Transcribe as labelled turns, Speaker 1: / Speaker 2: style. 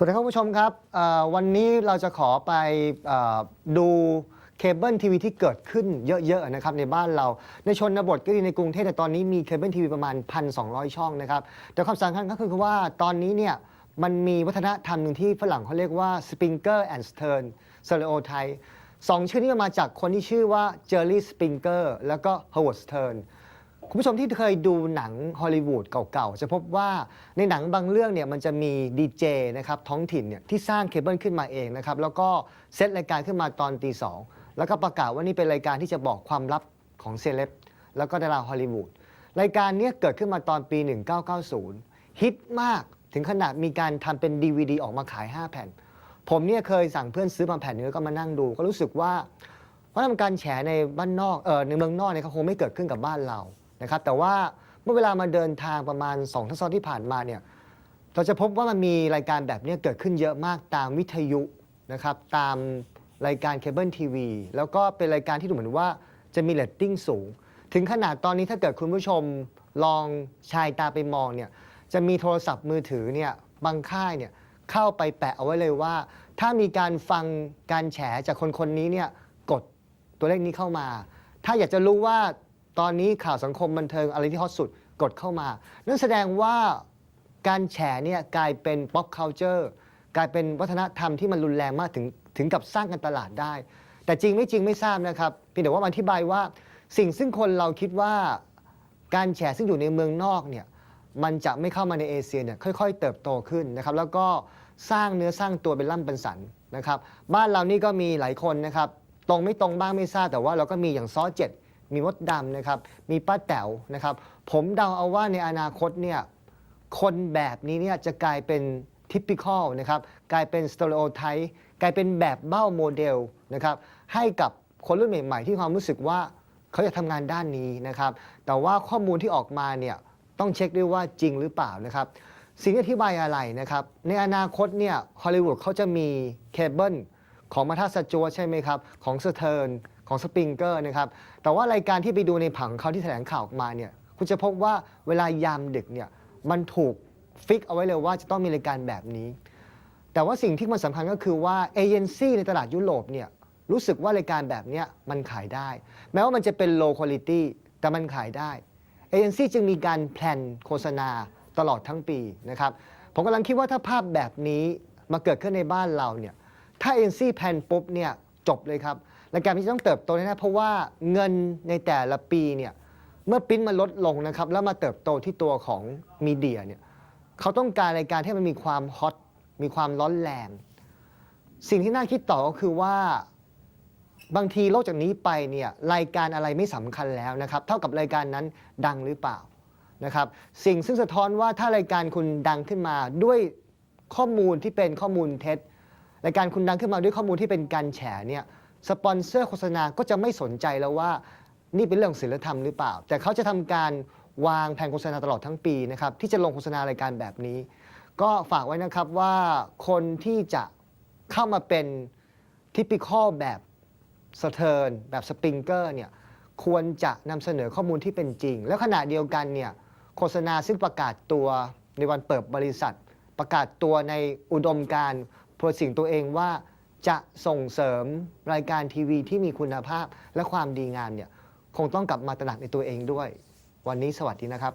Speaker 1: สวัสดีครับผู้ชมครับวันนี้เราจะขอไปอดูเคเบิลทีวีที่เกิดขึ้นเยอะๆนะครับในบ้านเรา ในชนบทก็ดีในกรุงเทพแต่ตอนนี้มีเคเบิลทีวีประมาณ 1,200 ช่องนะครับแต่ความสำคัญก็คือว่าตอนนี้เนี่ยมันมีวัฒนธรรมหนึ่งที่ฝรั่งเขาเรียกว่า Springer and Stern Stereotype สองชื่อนี้มาจากคนที่ชื่อว่าเจอร์รี่สปริงเกอร์แล้วก็ Howard Stern คุณผู้ชมที่เคยดูหนังฮอลลีวูดเก่าๆ จะพบว่าในหนังบางเรื่องเนี่ยมันจะมีดีเจนะครับท้องถิ่นเนี่ยที่สร้างเคเบิลขึ้นมาเองนะครับแล้วก็เซตรายการขึ้นมาตอนตีสองแล้วก็ประกาศว่านี่เป็นรายการที่จะบอกความลับของเซเลบแล้วก็ดาราฮอลลีวูดรายการนี้เกิดขึ้นมาตอนปี 1990 ฮิตมากถึงขนาดมีการทำเป็น DVD ออกมาขาย 5 แผ่น ผมเนี่ยเคยสั่งเพื่อนซื้อมาแผ่นนึงแล้วก็มานั่งดู ก็รู้สึกว่าวัฒนธรรมการแฉในบ้านนอกเออในเมืองนอกเนี่ยเขาคงไม่เกิดขึ้นกับบ้านเรา นะครับแต่ว่าเมื่อเวลามาเดินทางประมาณ2ทศวรรษที่ผ่านมาเนี่ยเราจะพบว่ามันมีรายการแบบนี้เกิดขึ้นเยอะมากตามวิทยุนะครับตามรายการเคเบิลทีวีแล้วก็เป็นรายการที่ดูเหมือนว่าจะมีเรตติ้งสูง ถึงขนาดตอนนี้ถ้าเกิดคุณผู้ชมลองชายตาไปมองเนี่ยจะมีโทรศัพท์มือถือเนี่ยบางค่ายเนี่ยเข้าไปแปะเอาไว้เลยว่า ถ้ามีการฟังการแฉจากคนคนนี้เนี่ยกดตัวเลขนี้เข้ามา ถ้าอยากจะรู้ว่า ตอนนี้ข่าวสังคมบันเทิงอะไรที่ฮอตสุดกดเข้ามา นั่นแสดงว่าการแฉเนี่ยกลายเป็น pop culture กลายเป็นวัฒนธรรมที่มันรุนแรงมากถึงถึงกับสร้างกันตลาดได้ แต่จริงไม่จริงไม่ทราบนะครับเพียงแต่ว่าอธิบายว่าสิ่งซึ่งคนเราคิดว่าการแฉซึ่งอยู่ในเมืองนอกเนี่ยมันจะไม่เข้ามาในเอเชียเนี่ยค่อยๆ เติบโตขึ้นนะครับแล้วก็สร้างเนื้อสร้างตัวเป็นล่ำเป็นสันนะครับบ้านเรานี่ก็มีหลายคนนะครับตรงไม่ตรงบ้างไม่ทราบแต่ว่าเราก็มีอย่างซอเจ็ด มีมดดำนะครับ มีป้าแต๋วนะครับ ผมเดาเอาว่าในอนาคตเนี่ยคนแบบนี้เนี่ยจะกลายเป็นทิปิคอลนะครับกลายเป็นสเตอริโอไทป์กลายเป็นแบบเบ้าโมเดลนะครับให้กับคนรุ่นใหม่ๆ ที่ความรู้สึกว่าเขาอยากทำงานด้านนี้นะครับ แต่ว่าข้อมูลที่ออกมาเนี่ยต้องเช็คด้วยว่าจริงหรือเปล่านะครับ สิ่งที่อธิบายอะไรนะครับ ในอนาคตเนี่ยฮอลลีวูดเขาจะมีเคเบิลของมาทัสจวใช่ไหมครับ ของสเทิร์น ของสปริงเกอร์นะครับ แต่ว่ารายการที่ไปดูในผังเขาที่แถลงข่าวออกมาเนี่ย คุณจะพบว่าเวลายามดึกเนี่ย มันถูกฟิกเอาไว้เลยว่าจะต้องมีรายการแบบนี้ แต่ว่าสิ่งที่มันสำคัญก็คือว่าเอเจนซี่ในตลาดยุโรปเนี่ยรู้สึกว่ารายการแบบนี้มันขายได้ แม้ว่ามันจะเป็น low quality แต่มันขายได้เอเจนซี่จึงมีการแพลนโฆษณาตลอดทั้งปีนะครับผมกำลังคิดว่าถ้าภาพแบบนี้มาเกิดขึ้นในบ้านเราเนี่ยถ้าเอเจนซี่แพลนปุ๊บเนี่ยจบเลยครับ รายการนี้ต้องเติบโตแน่เพราะว่าเงินในแต่ละปีเนี่ยเมื่อปริ้นมันลดลงนะครับแล้วมาเติบโตที่ตัวของมีเดียเนี่ยเขาต้องการรายการที่มันมีความฮอตมีความร้อนแรง สิ่งที่น่าคิดต่อก็คือว่าบางทีโลกจากนี้ไปเนี่ยรายการอะไรไม่สำคัญแล้วนะครับเท่ากับรายการนั้นดังหรือเปล่านะครับสิ่งซึ่งสะท้อนว่าถ้ารายการคุณดังขึ้นมาด้วยข้อมูลที่เป็นข้อมูลเท็จรายการคุณดังขึ้นมาด้วยข้อมูลที่เป็นการแฉเนี่ย สปอนเซอร์โฆษณาก็จะไม่สนใจแล้วว่า นี่เป็นเรื่องศีลธรรมหรือเปล่า แต่เขาจะทำการวางแผนโฆษณาตลอดทั้งปีนะครับที่จะลงโฆษณารายการแบบนี้ ก็ฝากไว้นะครับว่าคนที่จะเข้ามาเป็นทิปิคอลแบบสเทิร์นแบบสปริงเกอร์เนี่ยควรจะนำเสนอข้อมูลที่เป็นจริง แล้วขณะเดียวกันเนี่ยโฆษณาซึ่งประกาศตัวในวันเปิดบริษัท ประกาศตัวในอุดมการณ์โปรสิ่งตัวเองว่า จะส่งเสริมรายการทีวีที่มีคุณภาพและความดีงามเนี่ยคงต้องกลับมาตระหนักในตัวเองด้วย วันนี้สวัสดีนะครับ